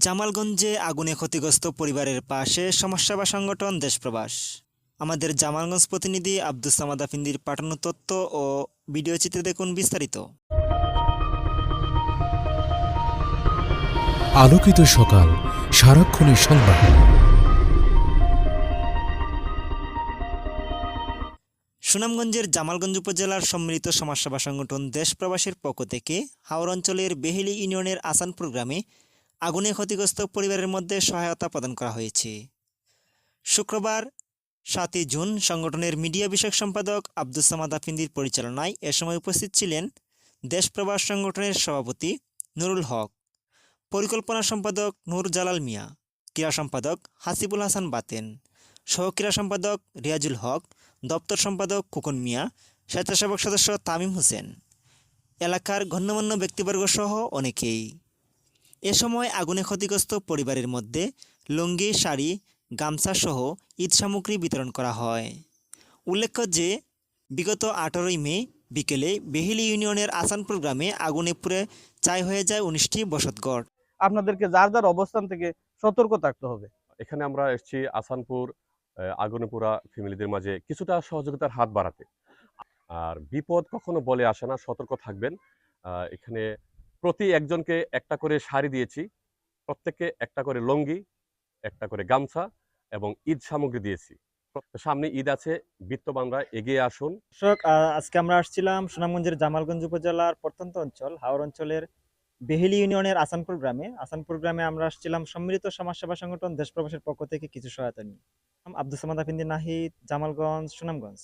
জামালগঞ্জে আগুনে ক্ষতিগ্রস্ত পরিবারের পাশে সমাজসেবা সংগঠন দেশপ্রবাস। আমাদের জামালগঞ্জ প্রতিনিধি আব্দুস সামাদ আফিন্দির পাঠানো তথ্য ও ভিডিও চিত্রে দেখুন বিস্তারিত। আলোকিত সকাল সারাক্ষণের সংবাদ। সুনামগঞ্জের জামালগঞ্জ উপজেলার সম্মিলিত সমাজসেবা সংগঠন দেশপ্রবাসের পক্ষ থেকে হাওর অঞ্চলের বেহেলি ইউনিয়নের আসানপুর গ্রামে আগুনে ক্ষতিগ্রস্ত পরিবারের মধ্যে সহায়তা প্রদান করা হয়েছে। শুক্রবার, সাতই জুন, সংগঠনের মিডিয়া বিষয়ক সম্পাদক আব্দুস সামাদ আফিন্দির পরিচালনায় এ সময় উপস্থিত ছিলেন দেশপ্রবাস সংগঠনের সভাপতি নুরুল হক, পরিকল্পনা সম্পাদক নূর জালাল মিয়া, ক্রীড়া সম্পাদক হাসিবুল হাসান বাতেন সহক্রীড়া সম্পাদক রিয়াজুল হক, দপ্তর সম্পাদক খোকন মিয়া, স্বেচ্ছাসেবক সদস্য তামিম হোসেন, এলাকার গণ্যমান্য ব্যক্তিবর্গ সহ অনেকেই। এ সময় আগুনে ক্ষতিগ্রস্ত পরিবারের মধ্যে লুঙ্গি শাড়ি গামছা সহ ঈদ সামগ্রী বিতরণ করা হয়। উল্লেখ্য যে বিগত আঠারোই মে বিকেলে বেহিলি ইউনিয়নের আসানপুর গ্রামে আগুনে পুড়ে চাই হয়ে যায় উনিশটি বসতগড় আপনাদেরকে যার যার অবস্থান থেকে সতর্ক থাকতে হবে। এখানে আমরা এসেছি আসানপুর আগুনেপুরা ফ্যামিলিদের মাঝে কিছুটা সহযোগিতার হাত বাড়াতে। আর বিপদ কখনো বলে আসে না সতর্ক থাকবেন। এখানে প্রতি একজনকে একটা করে শাড়ি দিয়েছি। প্রত্যেককে একটা করে লঙ্গি, একটা করে গামছা এবং ঈদ সামগ্রী দিয়েছি। সামনে ঈদ আছে বিত্তবানরা এগিয়ে আসুন। দর্শক আজকে আমরা আসছিলাম সুনামগঞ্জের জামালগঞ্জ উপজেলার প্রত্যন্ত অঞ্চল, হাওর অঞ্চলের বেহেলি ইউনিয়নের আসানপুর গ্রামে। আসানপুর গ্রামে আমরা আসছিলাম সম্মিলিত সমাজসেবা সংগঠন দেশপ্রবাসের পক্ষ থেকে কিছু সহায়তা নিয়ে। আব্দুল সামাদ আফিন্দি নাহিদ, জামালগঞ্জ, সুনামগঞ্জ।